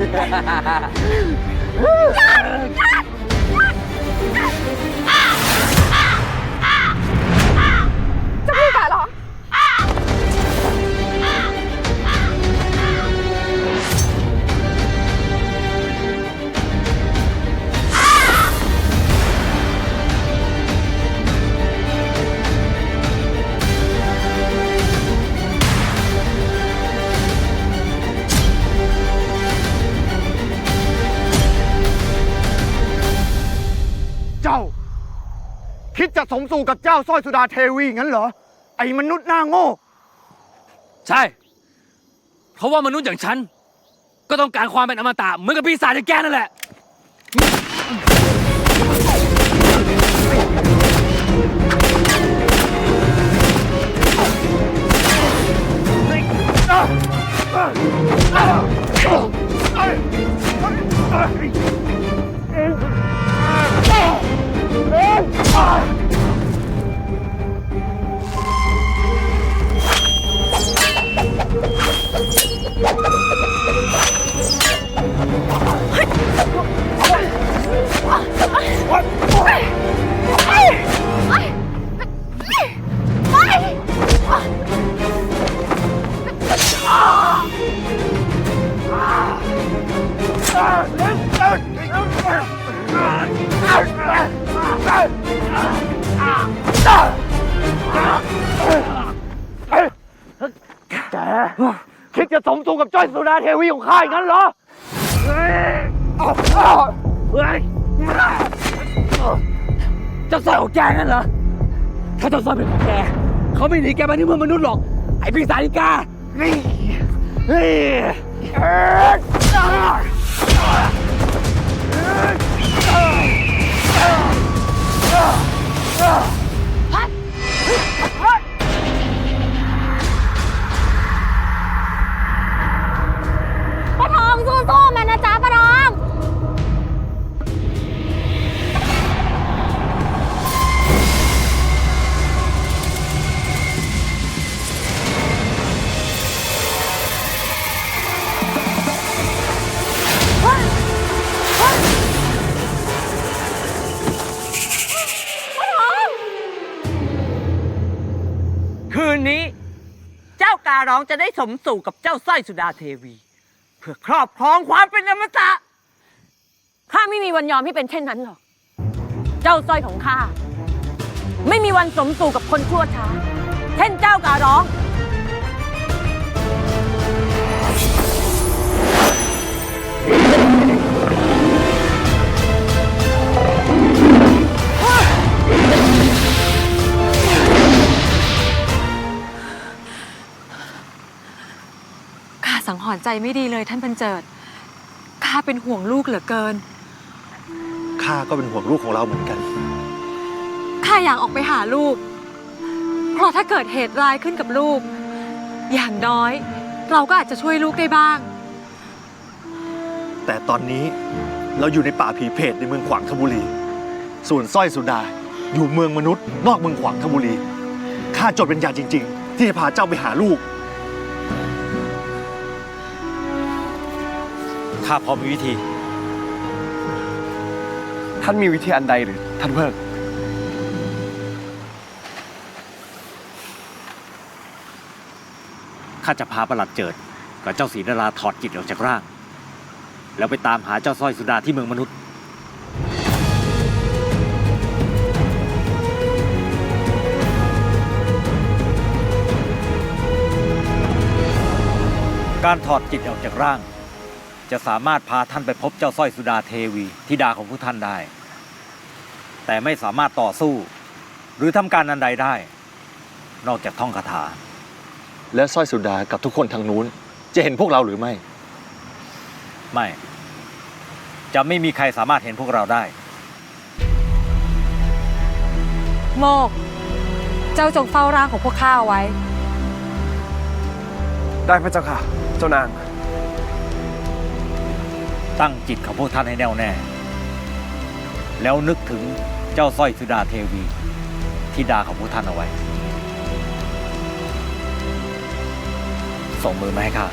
จะ คิดจะสมสู่กับเจ้าสร้อยสุดาเทวีงั้นเหรอ ไอ้มนุษย์หน้าโง่ ใช่ เพราะว่ามนุษย์อย่างฉัน ก็ต้องการความเป็นอมตะเหมือนกับปีศาจอย่างแกนั่นแหละ คิดจะสมสู่กับจ้อยสุดาเทวีของข้าอย่างนั้นเหรอเจ้าสร้อยของแกนั่นเหรอ ถ้าเจ้าสร้อยเป็นของแก เขาไม่หนีแกมาที่เมืองมนุษย์หรอก ไอ้ปีศาจอีกาเฮ้ยเฮ้ยาการ้องจะได้สมสู่กับเจ้าสร้อยสุดาเทวี เพื่อครอบครองความเป็นอมตะ ข้าไม่มีวันยอมให้เป็นเช่นนั้นหรอก เจ้าสร้อยของข้า ไม่มีวันสมสู่กับคนชั่วช้า เช่นเจ้าการ้องข้า สังหรณ์ใจไม่ดีเลยท่านบรรเจิด ข้าเป็นห่วงลูกเหลือเกิน ข้าก็เป็นห่วงลูกของเราเหมือนกัน ข้าอยากออกไปหาลูก เพราะถ้าเกิดเหตุร้ายขึ้นกับลูก อย่างน้อย เราก็อาจจะช่วยลูกได้บ้าง แต่ตอนนี้เราอยู่ในป่าผีเพศในเมืองขวางทบุรี ส่วนสร้อยสุดาอยู่เมืองมนุษย์ นอกเมืองขวางทบุรี ข้าจดเป็นยาจริง ๆ ที่จะพาเจ้าไปหาลูก ข้าพอมีวิธี ท่านมีวิธีอันใดหรือ ท่านเพิกข้าจะพาประหลัดเจิด กับเจ้าศรีนราถอดจิตออกจากร่าง แล้วไปตามหาเจ้าสร้อยสุดาที่เมืองมนุษย์การถอดจิตออกจากร่าง จะสามารถพาท่านไปพบเจ้าสร้อยสุดาเทวีธิดาของผู้ท่านได้ แต่ไม่สามารถต่อสู้ หรือทำการอันใดได้ นอกจากท่องคาถา และสร้อยสุดากับทุกคนทางนู้น จะเห็นพวกเราหรือไม่ ไม่ จะไม่มีใครสามารถเห็นพวกเราได้ โมก เจ้าจงเฝ้าร่างของพวกข้าเอาไว้ ได้พระเจ้าค่ะ เจ้านาง ตั้งจิตของพวกท่านให้แน่วแน่ แล้วนึกถึงเจ้าสร้อยสุดาเทวีธิดาของพวกท่านเอาไว้ ส่งมือมาให้ข้า